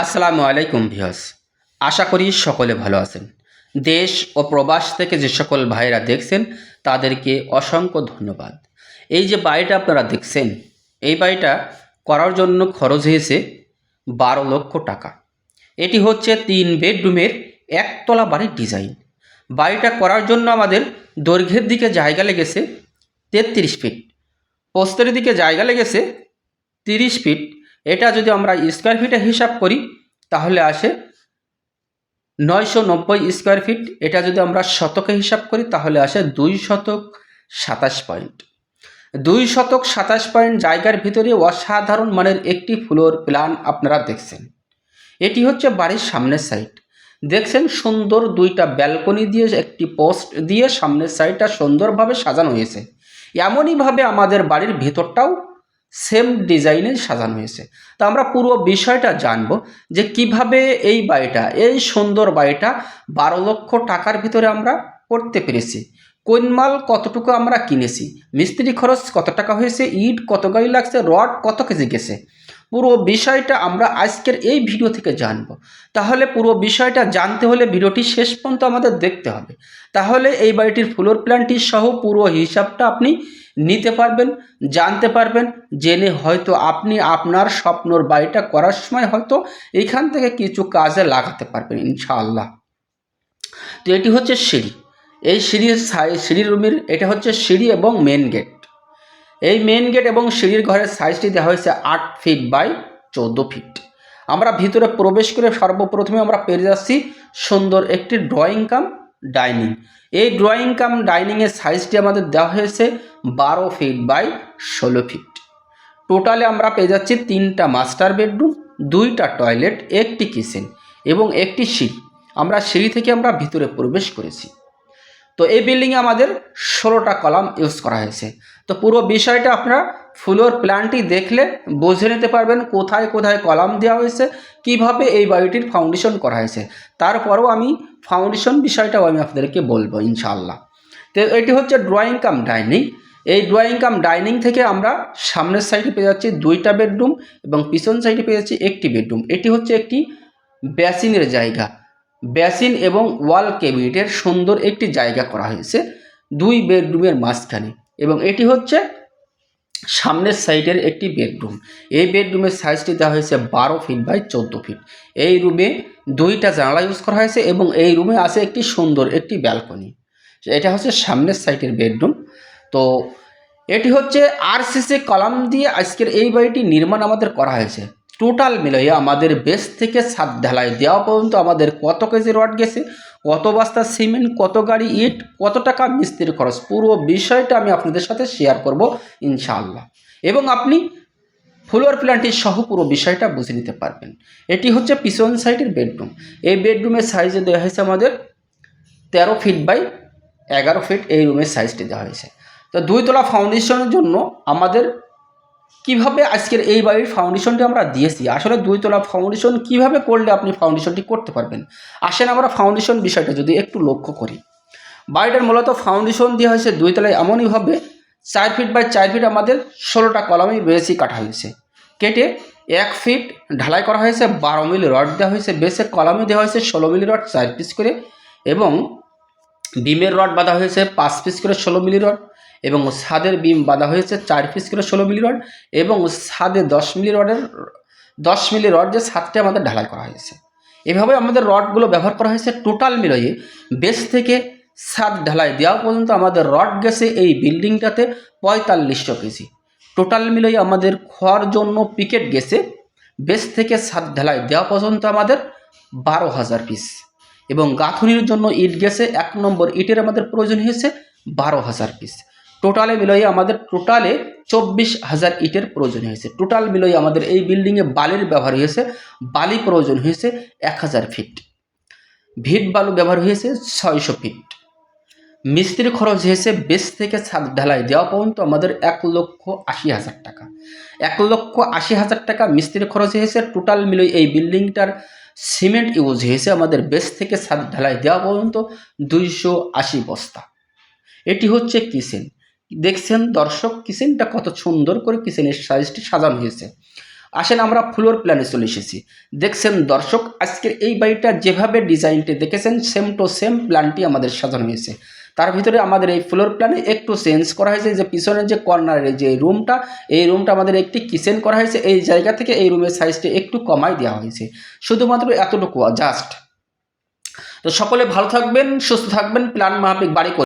আসসালামু আলাইকুম ভিয়াস আশা করি সকলে ভালো আছেন। দেশ ও প্রবাস থেকে যে সকল ভাইরা দেখছেন, তাদেরকে অসংখ্য ধন্যবাদ। এই যে বাড়িটা আপনারা দেখছেন, এই বাড়িটা করার জন্য খরচ হয়েছে বারো লক্ষ টাকা। এটি হচ্ছে তিন বেডরুমের একতলা বাড়ির ডিজাইন। বাড়িটা করার জন্য আমাদের দৈর্ঘ্যের দিকে জায়গা লেগেছে তেত্রিশ ফিট। প্রস্তরের দিকে জায়গা লেগেছে তিরিশ ফিট। এটা যদি আমরা স্কোয়ার ফিটে হিসাব করি, তাহলে আসে নয়শো নব্বই স্কোয়ার ফিট এটা যদি আমরা শতকে হিসাব করি, তাহলে আসে দুই শতক সাতাশ পয়েন্ট। দুই শতক সাতাশ পয়েন্ট জায়গার ভিতরে অসাধারণ মানের একটি ফ্লোর প্ল্যান আপনারা দেখছেন। এটি হচ্ছে বাড়ির সামনের সাইড দেখছেন সুন্দর দুইটা ব্যালকনি দিয়ে, একটি পোস্ট দিয়ে সামনের সাইডটা সুন্দরভাবে সাজানো হয়েছে। এমনইভাবে আমাদের বাড়ির ভেতরটাও সেম ডিজাইনে সাজানো হয়েছে। তো আমরা পুরো বিষয়টা জানব যে কীভাবে এই বাড়িটা, এই সুন্দর বাড়িটা বারো লক্ষ টাকার ভিতরে আমরা করতে পেরেছি। কোন মাল কতটুকু আমরা কিনেছি? মিস্ত্রি খরচ কত টাকা হয়েছে? ইট কত গাড়ি লাগছে? রড কত কেজি গেছে? পুরো বিষয়টা আমরা আজকের এই ভিডিও থেকে জানব। তাহলে পুরো বিষয়টা জানতে হলে ভিডিওটি শেষ পর্যন্ত আমাদের দেখতে হবে। তাহলে এই বাড়িটির ফ্লোর প্ল্যানটি সহ পুরো হিসাবটা আপনি নিতে পারবেন, জানতে পারবেন। জেনে হয়তো আপনি আপনার স্বপ্নর বাড়িটা করার সময় হয়তো এখান থেকে কিছু কাজে লাগাতে পারবেন, ইনশাআল্লাহ। তো এটি হচ্ছে সিঁড়ি। এই সিঁড়ির সাই, সিঁড়ির রুমের, এটা হচ্ছে সিঁড়ি এবং মেন গেট এই মেন গেট এবং সিঁড়ির ঘরের সাইজটি দেওয়া হয়েছে আট ফিট বাই চৌদ্দ ফিট আমরা ভিতরে প্রবেশ করে সর্বপ্রথমে আমরা পেয়ে যাচ্ছি সুন্দর একটি ড্রয়িং কাম ডাইনিং এই ড্রয়িং কাম ডাইনিংয়ের সাইজটি আমাদের দেওয়া হয়েছে বারো ফিট বাই ষোলো ফিট টোটালে আমরা পেয়ে যাচ্ছি তিনটা মাস্টার বেডরুম দুইটা টয়লেট একটি কিচেন এবং একটি সিঁড়ি। আমরা সিঁড়ি থেকে আমরা ভিতরে প্রবেশ করেছি। তো এই বিল্ডিংয়ে আমাদের ষোলোটা কলাম ইউজ করা হয়েছে। তো পুরো বিষয়টা আপনারা ফ্লোর প্ল্যানটি দেখলে বুঝে নিতে পারবেন কোথায় কোথায় কলাম দেওয়া হয়েছে, কীভাবে এই বাড়িটির ফাউন্ডেশন করা হয়েছে। তারপরেও আমি ফাউন্ডেশন বিষয়টাও আমি আপনাদেরকে বলব ইনশাআল্লাহ। তো এটি হচ্ছে ড্রয়িং কাম ডাইনিং এই ড্রয়িং কাম ডাইনিং থেকে আমরা সামনের সাইডে পেয়ে যাচ্ছি দুইটা বেডরুম এবং পিছন সাইডে পেয়ে যাচ্ছি একটি বেডরুম এটি হচ্ছে একটি বেসিনের জায়গা। বেসিন এবং ওয়াল ক্যাবিনেটের সুন্দর একটি জায়গা করা হয়েছে দুই বেডরুমের মাঝখানে এবং এটি হচ্ছে সামনের সাইডের একটি বেডরুম। এই বেডরুমের সাইজটি দেওয়া হয়েছে বারো ফিট বাই চোদ্দ ফিট। এই রুমে দুইটা জানালা ইউজ করা হয়েছে এবং এই রুমে আছে একটি সুন্দর একটি ব্যালকনি। এটা হচ্ছে সামনের সাইডের বেডরুম। তো এটি হচ্ছে আরসিসি কলাম দিয়ে আজকের এই বাড়িটি নির্মাণ আমাদের করা হয়েছে। টোটাল মিলিয়ে আমাদের বেস থেকে ছাদ ঢালাই। দেওয়া পর্যন্ত আমাদের কত কেজি রড গেছে, কত বস্তা সিমেন্ট, কত গাড়ি ইট, কত টাকা মিস্ত্রির খরচ, পুরো বিষয়টা আমি আপনাদের সাথে শেয়ার করব ইনশাআল্লাহ। এবং আপনি ফ্লোর প্ল্যানটি সহ পুরো বিষয়টা বুঝে নিতে পারবেন। এটি হচ্ছে পিছন সাইডের বেডরুম। এই বেডরুমের সাইজে দেওয়া হয়েছে আমাদের তেরো ফিট বাই এগারো ফিট এই রুমের সাইজটি দেওয়া হয়েছে। তো দুই দুইতলা ফাউন্ডেশনের জন্য আমাদের কীভাবে আজকের এই বাড়ির ফাউন্ডেশনটি আমরা দিয়েছি? আসলে দুই দুইতলা ফাউন্ডেশন কীভাবে করলে আপনি ফাউন্ডেশনটি করতে পারবেন? আসেন আমরা ফাউন্ডেশন বিষয়টা যদি একটু লক্ষ্য করি। বাড়িটার মূলত ফাউন্ডেশন দেওয়া হয়েছে দুইতলায় এমনইভাবে, চার ফিট বাই চার ফিট আমাদের ষোলোটা কলমই বেশি কাটা হয়েছে। কেটে এক ফিট ঢালাই করা হয়েছে, বারো মিলি রড দেওয়া হয়েছে বেসে কলামে দেওয়া হয়েছে ষোলো মিলি রড, চার পিস করে, এবং ডিমের রড বাঁধা হয়েছে পাঁচ পিস করে ষোলো মিলি রড। এবং ছাদের বিম বাঁধা হয়েছে চার পিস করে ষোলো মিলি রড এবং ছাদে দশ মিলি রডের, দশ মিলি রড যে ছাদটি আমাদের ঢালাই করা হয়েছে। এভাবে আমাদের রডগুলো ব্যবহার করা হয়েছে টোটাল মিলিয়ে বেস থেকে ছাদ ঢালাই দেওয়া পর্যন্ত আমাদের রড গেছে এই বিল্ডিংটাতে পঁয়তাল্লিশশো কেজি। টোটাল মিলিয়ে আমাদের খোয়ার জন্য পিকেট গেছে বেস থেকে ছাদ ঢালাই দেওয়া পর্যন্ত আমাদের বারো হাজার পিস এবং গাঁথুনির জন্য ইট গেছে, এক নম্বর ইটের আমাদের প্রয়োজন হয়েছে বারো হাজার পিস টোটালে মিলিয়ে আমাদের টোটালে চব্বিশ হাজার ইটের প্রয়োজন হয়েছে। টোটাল মিলিয়ে আমাদের এই বিল্ডিংয়ে বালির ব্যবহার হয়েছে, বালি প্রয়োজন হয়েছে এক হাজার ফিট ভিট বালু ব্যবহার হয়েছে ছয়শো ফিট মিস্ত্রি খরচ হয়েছে বেশ থেকে ছাদ ঢালাই দেওয়া পর্যন্ত আমাদের এক লক্ষ আশি হাজার টাকা। এক লক্ষ আশি হাজার টাকা মিস্ত্রি খরচ হয়েছে টোটাল মিলিয়ে এই বিল্ডিংটার সিমেন্ট ইউজ হয়েছে আমাদের বেশ থেকে ছাদ ঢালাই দেওয়া পর্যন্ত দুইশো আশি বস্তা। এটি হচ্ছে কিচেন দেখছেন দর্শক কিচেনটা কত সুন্দর করে কিচেনের সাইজটি সাজানো হয়েছে। আসেন আমরা ফ্লোর প্ল্যানে চলে এসেছি। দেখছেন দর্শক আজকের এই বাড়িটা যেভাবে ডিজাইনটি দেখেছেন সেম টু সেম প্ল্যানটি আমাদের সাজানো হয়েছে। তার ভিতরে আমাদের এই ফ্লোর প্ল্যানে একটু চেঞ্জ করা হয়েছে যে পিছনের যে কর্নারের যে রুমটা এই রুমটা আমাদের একটি কিচেন করা হয়েছে। এই জায়গা থেকে এই রুমের সাইজটি একটু কমাই দেওয়া হয়েছে। শুধুমাত্র এতটুকু জাস্ট তো সকলে ভালো থাকবেন, সুস্থ থাকবেন প্ল্যান মাফিক বাড়ি